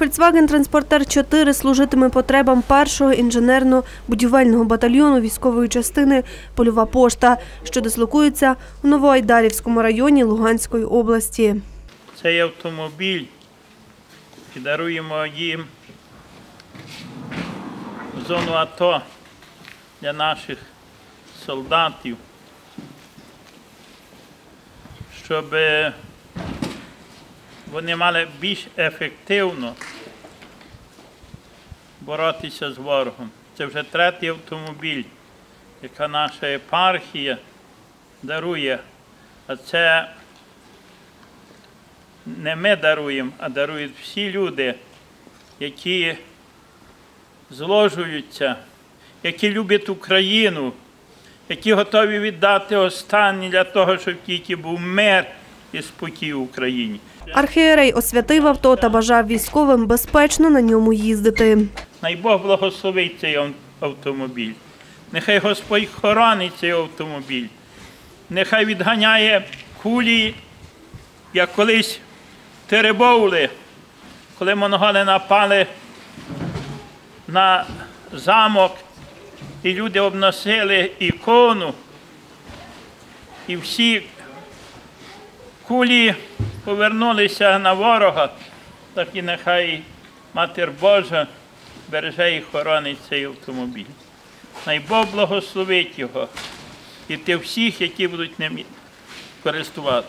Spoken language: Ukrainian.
Volkswagen Транспортер 4 служитиме потребам першого інженерно-будівельного батальйону військової частини Польова пошта, що дислокується у Новоайдарівському районі Луганської області. Цей автомобіль і даруємо їм зону АТО для наших солдатів, щоб вони мали більш ефективно боротися з ворогом. Це вже третій автомобіль, яка наша єпархія дарує. А це не ми даруємо, а дарують всі люди, які зложуються, які люблять Україну, які готові віддати останнє для того, щоб тільки був мир і спокій в Україні. Архієрей освятив авто та бажав військовим безпечно на ньому їздити. Най Бог благословить цей автомобіль. Нехай Господь хоронить цей автомобіль. Нехай відганяє кулі, як колись Теребовли, коли монголи напали на замок, і люди обносили ікону, і всі кулі повернулися на ворога, так і нехай Матір Божа береже і хоронить цей автомобіль. Най Бог благословить його і тих всіх, які будуть ним користувати.